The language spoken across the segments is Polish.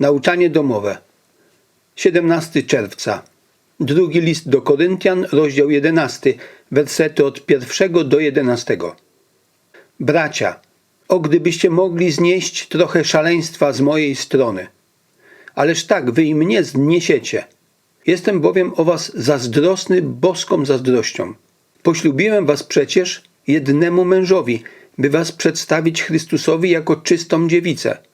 Nauczanie domowe. 17 czerwca. Drugi list do Koryntian, rozdział 11, wersety od 1 do 11. Bracia, o gdybyście mogli znieść trochę szaleństwa z mojej strony. Ależ tak, wy i mnie zniesiecie. Jestem bowiem o was zazdrosny boską zazdrością. Poślubiłem was przecież jednemu mężowi, by was przedstawić Chrystusowi jako czystą dziewicę.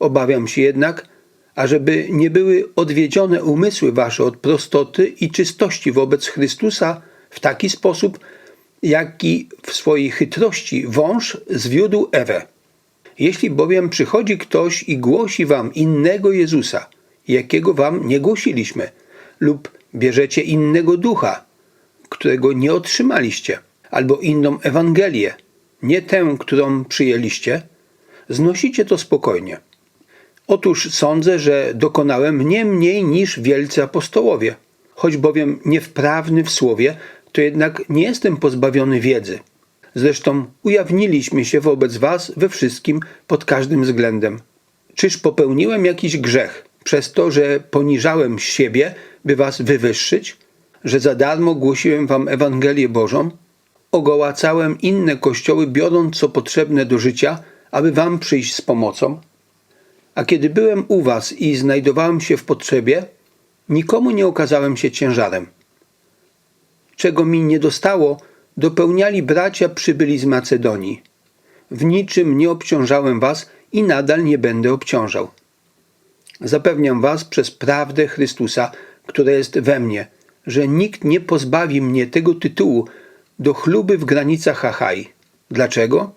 Obawiam się jednak, ażeby nie były odwiedzione umysły wasze od prostoty i czystości wobec Chrystusa w taki sposób, jaki w swojej chytrości wąż zwiódł Ewę. Jeśli bowiem przychodzi ktoś i głosi wam innego Jezusa, jakiego wam nie głosiliśmy, lub bierzecie innego ducha, którego nie otrzymaliście, albo inną Ewangelię, nie tę, którą przyjęliście, znosicie to spokojnie. Otóż sądzę, że dokonałem nie mniej niż wielcy apostołowie. Choć bowiem niewprawny w słowie, to jednak nie jestem pozbawiony wiedzy. Zresztą ujawniliśmy się wobec was we wszystkim pod każdym względem. Czyż popełniłem jakiś grzech przez to, że poniżałem siebie, by was wywyższyć? Że za darmo głosiłem wam Ewangelię Bożą? Ogołacałem inne kościoły, biorąc co potrzebne do życia, aby wam przyjść z pomocą? A kiedy byłem u was i znajdowałem się w potrzebie, nikomu nie okazałem się ciężarem. Czego mi nie dostało, dopełniali bracia przybyli z Macedonii. W niczym nie obciążałem was i nadal nie będę obciążał. Zapewniam was przez prawdę Chrystusa, która jest we mnie, że nikt nie pozbawi mnie tego tytułu do chluby w granicach Achai. Dlaczego?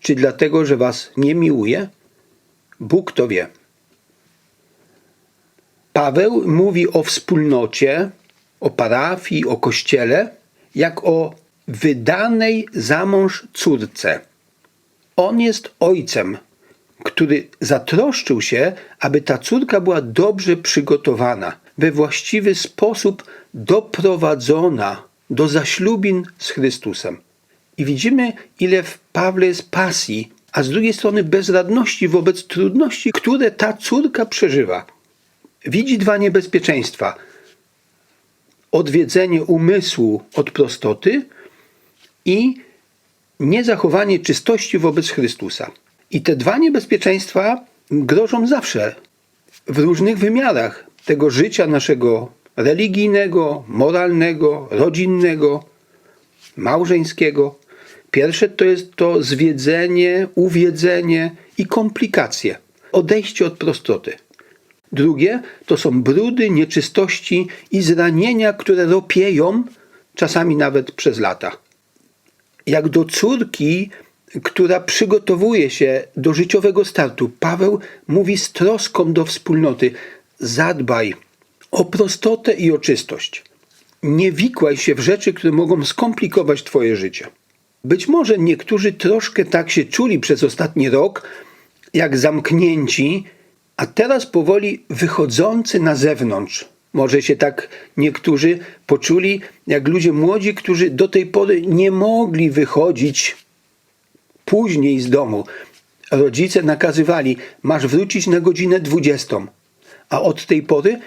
Czy dlatego, że was nie miłuje? Bóg to wie. Paweł mówi o wspólnocie, o parafii, o kościele, jak o wydanej za mąż córce. On jest ojcem, który zatroszczył się, aby ta córka była dobrze przygotowana, we właściwy sposób doprowadzona do zaślubin z Chrystusem. I widzimy, ile w Pawle jest pasji, a z drugiej strony bezradności wobec trudności, które ta córka przeżywa. Widzi dwa niebezpieczeństwa: odwiedzenie umysłu od prostoty i niezachowanie czystości wobec Chrystusa. I te dwa niebezpieczeństwa grożą zawsze w różnych wymiarach tego życia naszego religijnego, moralnego, rodzinnego, małżeńskiego. Pierwsze to jest to zwiedzenie, uwiedzenie i komplikacje, odejście od prostoty. Drugie to są brudy, nieczystości i zranienia, które ropieją czasami nawet przez lata. Jak do córki, która przygotowuje się do życiowego startu, Paweł mówi z troską do wspólnoty: zadbaj o prostotę i o czystość. Nie wikłaj się w rzeczy, które mogą skomplikować Twoje życie. Być może niektórzy troszkę tak się czuli przez ostatni rok, jak zamknięci, a teraz powoli wychodzący na zewnątrz. Może się tak niektórzy poczuli jak ludzie młodzi, którzy do tej pory nie mogli wychodzić później z domu. Rodzice nakazywali, masz wrócić na godzinę 20, a od tej pory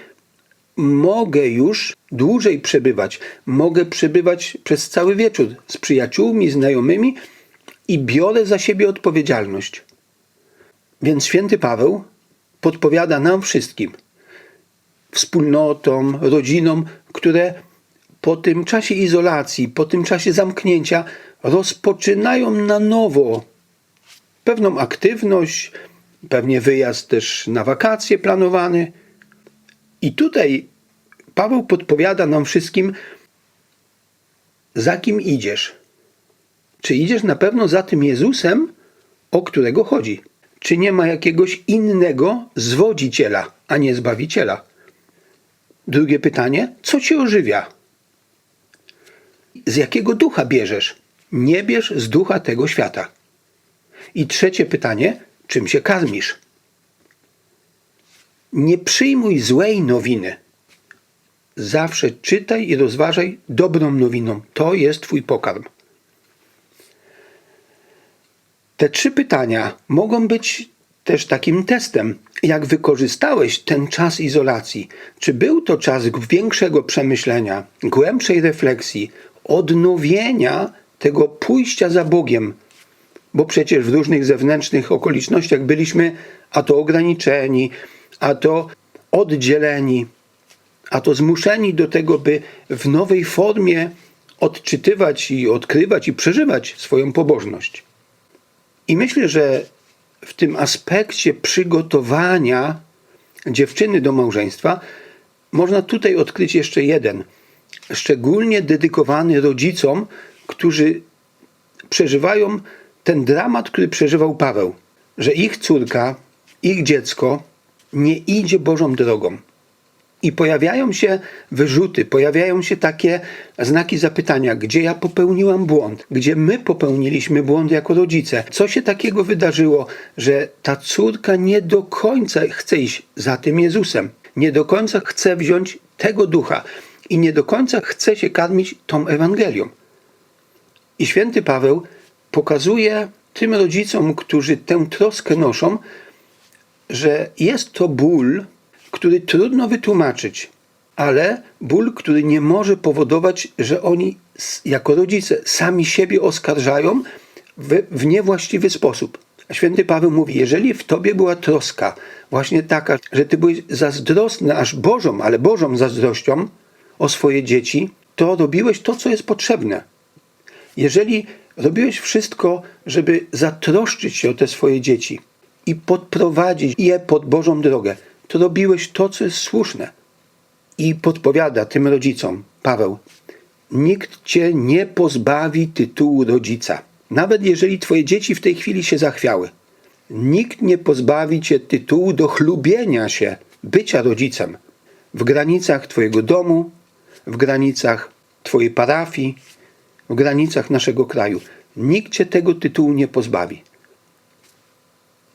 mogę już dłużej przebywać. Mogę przebywać przez cały wieczór z przyjaciółmi, znajomymi i biorę za siebie odpowiedzialność. Więc święty Paweł podpowiada nam wszystkim, wspólnotom, rodzinom, które po tym czasie izolacji, po tym czasie zamknięcia rozpoczynają na nowo pewną aktywność, pewnie wyjazd też na wakacje planowany. I tutaj Paweł podpowiada nam wszystkim, za kim idziesz. Czy idziesz na pewno za tym Jezusem, o którego chodzi? Czy nie ma jakiegoś innego zwodziciela, a nie zbawiciela? Drugie pytanie: co cię ożywia? Z jakiego ducha bierzesz? Nie bierz z ducha tego świata. I trzecie pytanie: czym się karmisz? Nie przyjmuj złej nowiny. Zawsze czytaj i rozważaj dobrą nowiną. To jest Twój pokarm. Te trzy pytania mogą być też takim testem, jak wykorzystałeś ten czas izolacji. Czy był to czas większego przemyślenia, głębszej refleksji, odnowienia tego pójścia za Bogiem? Bo przecież w różnych zewnętrznych okolicznościach byliśmy a to ograniczeni, a to oddzieleni, a to zmuszeni do tego, by w nowej formie odczytywać i odkrywać i przeżywać swoją pobożność. I myślę, że w tym aspekcie przygotowania dziewczyny do małżeństwa można tutaj odkryć jeszcze jeden, szczególnie dedykowany rodzicom, którzy przeżywają ten dramat, który przeżywał Paweł, że ich córka, ich dziecko nie idzie Bożą drogą. I pojawiają się wyrzuty, pojawiają się takie znaki zapytania, gdzie ja popełniłam błąd, gdzie my popełniliśmy błąd jako rodzice. Co się takiego wydarzyło, że ta córka nie do końca chce iść za tym Jezusem, nie do końca chce wziąć tego ducha i nie do końca chce się karmić tą Ewangelią. I święty Paweł pokazuje tym rodzicom, którzy tę troskę noszą, że jest to ból, który trudno wytłumaczyć, ale ból, który nie może powodować, że oni jako rodzice sami siebie oskarżają w, w niewłaściwy sposób. Święty Paweł mówi, jeżeli w tobie była troska właśnie taka, że ty byłeś zazdrosny aż Bożą, ale Bożą zazdrością o swoje dzieci, to robiłeś to, co jest potrzebne. Jeżeli robiłeś wszystko, żeby zatroszczyć się o te swoje dzieci i podprowadzić je pod Bożą drogę, to robiłeś to, co jest słuszne. I podpowiada tym rodzicom Paweł: Nikt cię nie pozbawi tytułu rodzica. Nawet jeżeli twoje dzieci w tej chwili się zachwiały. Nikt nie pozbawi cię tytułu do chlubienia się, bycia rodzicem w granicach twojego domu, w granicach twojej parafii, w granicach naszego kraju. Nikt cię tego tytułu nie pozbawi.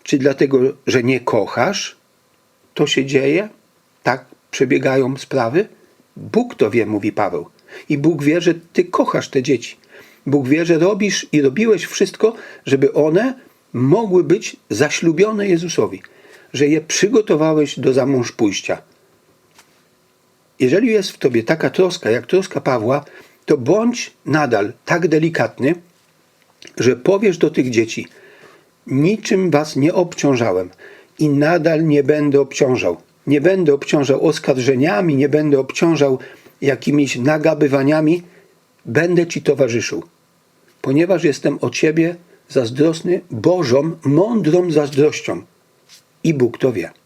Czy dlatego, że nie kochasz, to się dzieje? Tak przebiegają sprawy? Bóg to wie, mówi Paweł. I Bóg wie, że ty kochasz te dzieci. Bóg wie, że robisz i robiłeś wszystko, żeby one mogły być zaślubione Jezusowi, że je przygotowałeś do zamąż pójścia. Jeżeli jest w tobie taka troska, jak troska Pawła, to bądź nadal tak delikatny, że powiesz do tych dzieci: Niczym was nie obciążałem i nadal nie będę obciążał. Nie będę obciążał oskarżeniami, nie będę obciążał jakimiś nagabywaniami, będę ci towarzyszył, ponieważ jestem o ciebie zazdrosny Bożą, mądrą zazdrością. I Bóg to wie.